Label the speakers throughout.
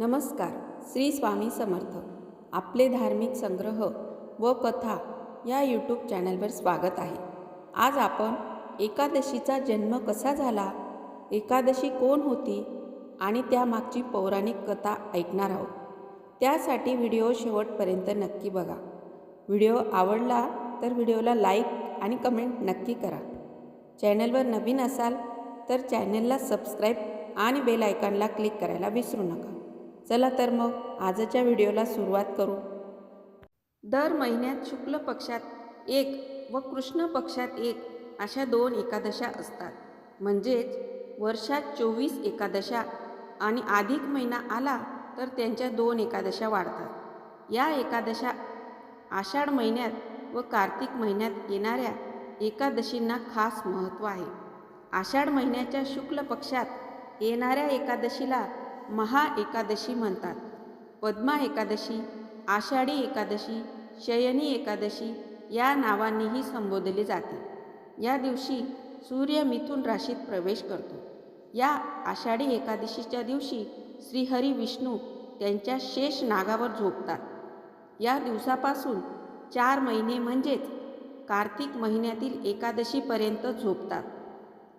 Speaker 1: नमस्कार श्री स्वामी समर्थ. आपले धार्मिक संग्रह व कथा या यूट्यूब चॅनलवर स्वागत आहे. आज आपण एकादशीचा जन्म कसा झाला एकादशी कोण होती आणि त्यामागची पौराणिक कथा ऐकणार आहोत. त्यासाठी व्हिडिओ शेवटपर्यंत नक्की बघा. व्हिडिओ आवडला तर व्हिडिओला लाईक आणि कमेंट नक्की करा. चॅनलवर नवीन असाल तर चॅनलला सबस्क्राईब आणि बेल आयकॉनला क्लिक करायला विसरू नका. चला तर मग आजच्या व्हिडिओला सुरुवात करू. दर महिन्यात शुक्ल पक्षात एक व कृष्ण पक्षात एक अशा दोन एकादशा असतात. म्हणजेच वर्षात चोवीस एकादशा आणि अधिक महिना आला तर त्यांच्या दोन एकादशा वाढतात. या एकादशा आषाढ महिन्यात व कार्तिक महिन्यात येणाऱ्या एकादशींना खास महत्त्व आहे. आषाढ महिन्याच्या शुक्ल पक्षात येणाऱ्या एकादशीला महा एकादशी म्हणतात. पद्मा एकादशी आषाढी एकादशी शयनी एकादशी या नावांनीही संबोधले जाते. या दिवशी सूर्य मिथुन राशीत प्रवेश करतो. या आषाढी एकादशीच्या दिवशी श्रीहरी विष्णू त्यांच्या शेष नागावर झोपतात. या दिवसापासून चार महिने म्हणजेच कार्तिक महिन्यातील एकादशीपर्यंत झोपतात.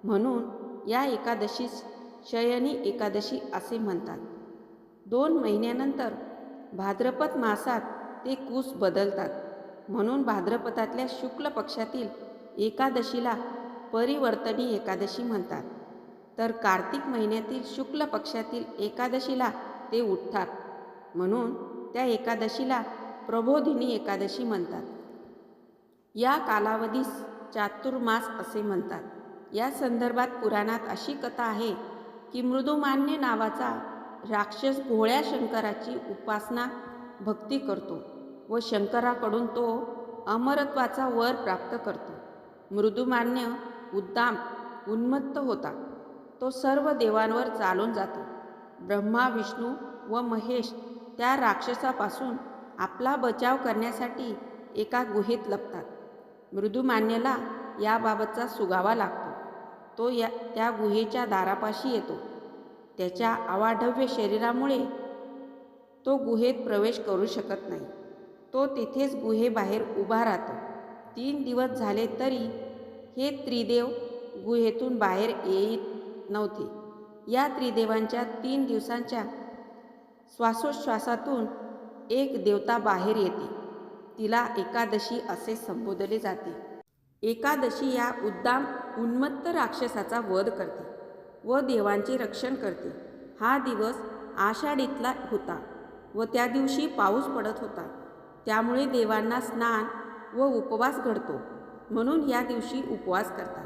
Speaker 1: म्हणून या एकादशीस शयनी एकादशी असे म्हणतात. दोन महिन्यानंतर भाद्रपद मासात ते कूस बदलतात. म्हणून भाद्रपदातल्या शुक्ल पक्षातील एकादशीला परिवर्तनी एकादशी म्हणतात. तर कार्तिक महिन्यातील शुक्ल पक्षातील एकादशीला ते उठतात. म्हणून त्या एकादशीला प्रबोधिनी एकादशी म्हणतात. या कालावधीस चातुर्मास असे म्हणतात. या संदर्भात पुराणात अशी कथा आहे की मृदुमान्य नावाचा राक्षस भोळ्या शंकराची उपासना भक्ती करतो व शंकराकडून तो अमरत्वाचा वर प्राप्त करतो. मृदुमान्य उद्दाम उन्मत्त होता. तो सर्व देवांवर चालून जातो. ब्रह्मा विष्णू व महेश त्या राक्षसापासून आपला बचाव करण्यासाठी एका गुहेत लपतात. मृदुमान्याला याबाबतचा सुगावा लागतो. तो या त्या गुहेच्या दारापाशी येतो. त्याच्या आवाढव्य शरीरामुळे तो गुहेत प्रवेश करू शकत नाही. तो तिथेच गुहेबाहेर उभा राहतो. तीन दिवस झाले तरी हे त्रिदेव गुहेतून बाहेर येत नव्हते. या त्रिदेवांच्या तीन दिवसांच्या श्वासोच्छ्वासातून एक देवता बाहेर येते. तिला एकादशी असे संबोधले जाते. एकादशी या उद्दाम उन्मत्त राक्षसाचा वध करते व देवांचे रक्षण करते. हा दिवस आषाढीतला होता व त्या दिवशी पाऊस पडत होता. त्यामुळे देवांना स्नान व उपवास घडतो. म्हणून या दिवशी उपवास करतात.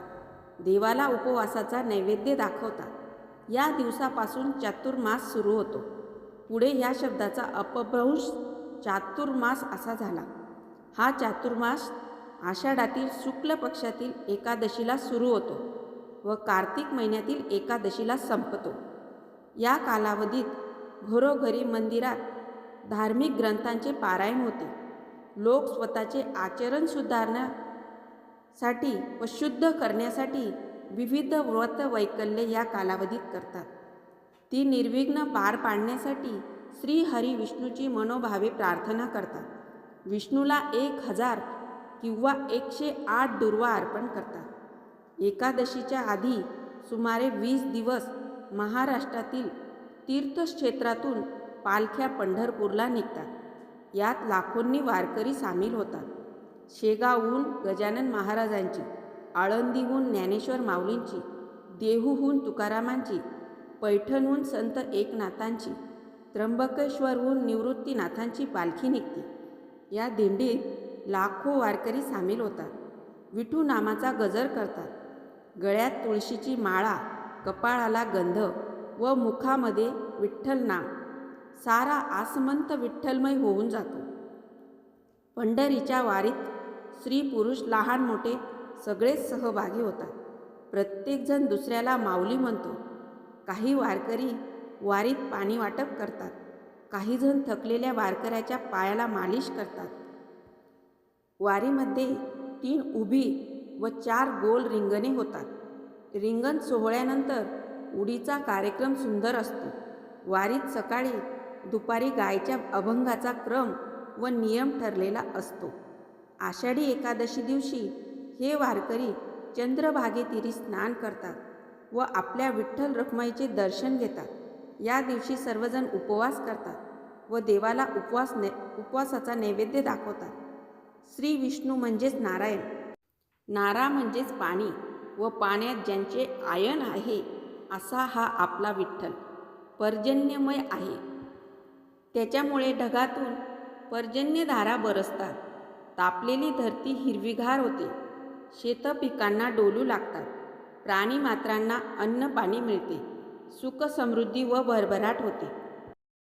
Speaker 1: देवाला उपवासाचा नैवेद्य दाखवतात. या दिवसापासून चातुर्मास सुरू होतो. पुढे या शब्दाचा अपभ्रंश चातुर्मास असा झाला. हा चातुर्मास आषाढातील शुक्ल पक्षातील एकादशीला सुरू होतो व कार्तिक महिन्यातील एकादशीला संपतो. या कालावधीत घरोघरी मंदिरात धार्मिक ग्रंथांचे पारायण होते. लोक स्वतःचे आचरण सुधारण्यासाठी व शुद्ध करण्यासाठी विविध व्रत वैकल्ये या कालावधीत करतात. ती निर्विघ्न पार पाडण्यासाठी श्री हरी विष्णूची मनोभावे प्रार्थना करतात. विष्णूला एक हजार किंवा एकशे आठ दुर्वा अर्पण करतात. एकादशीच्या आधी सुमारे वीस दिवस महाराष्ट्रातील तीर्थक्षेत्रातून पालख्या पंढरपूरला निघतात. यात लाखोंनी वारकरी सामील होतात. शेगावहून गजानन महाराजांची आळंदीहून ज्ञानेश्वर माऊलींची देहूहून तुकारामांची पैठणहून संत एकनाथांची त्र्यंबकेश्वरहून निवृत्तीनाथांची पालखी निघते. या दिंडीत लाखो वारकरी सामील होतात. विठू नामाचा गजर करतात. गळ्यात तुळशीची माळा कपाळाला गंध व मुखामध्ये विठ्ठल नाम. सारा आसमंत विठ्ठलमय होऊन जातो. पंढरीच्या वारीत स्त्री पुरुष लहान मोठे सगळेच सहभागी होतात. प्रत्येकजण दुसऱ्याला माऊली म्हणतो. काही वारकरी वारीत पाणी वाटप करतात. काहीजण थकलेल्या वारकऱ्याच्या पायाला मालिश करतात. वारीमध्ये तीन उभी व चार गोल रिंगणे होतात. रिंगण सोहळ्यानंतर उडीचा कार्यक्रम सुंदर असतो. वारीत सकाळी दुपारी गायच्या अभंगाचा क्रम व नियम ठरलेला असतो. आषाढी एकादशी दिवशी हे वारकरी चंद्रभागेतिरी स्नान करतात व आपल्या विठ्ठल रखमाईचे दर्शन घेतात. या दिवशी सर्वजण उपवास करतात व देवाला उपवास ने उपवासाचा नैवेद्य दाखवतात. श्री विष्णू म्हणजेच नारायण. नारा म्हणजेच पाणी व पाण्यात ज्यांचे आयन आहे असा हा आपला विठ्ठल. पर्जन्यमय आहे. त्याच्यामुळे ढगातून पर्जन्यधारा बरसतात. तापलेली धरती हिरवीगार होते. शेतं पिकांना डोलू लागतात. प्राणीमात्रांना अन्न पाणी मिळते. सुख समृद्धी व भरभराट होते.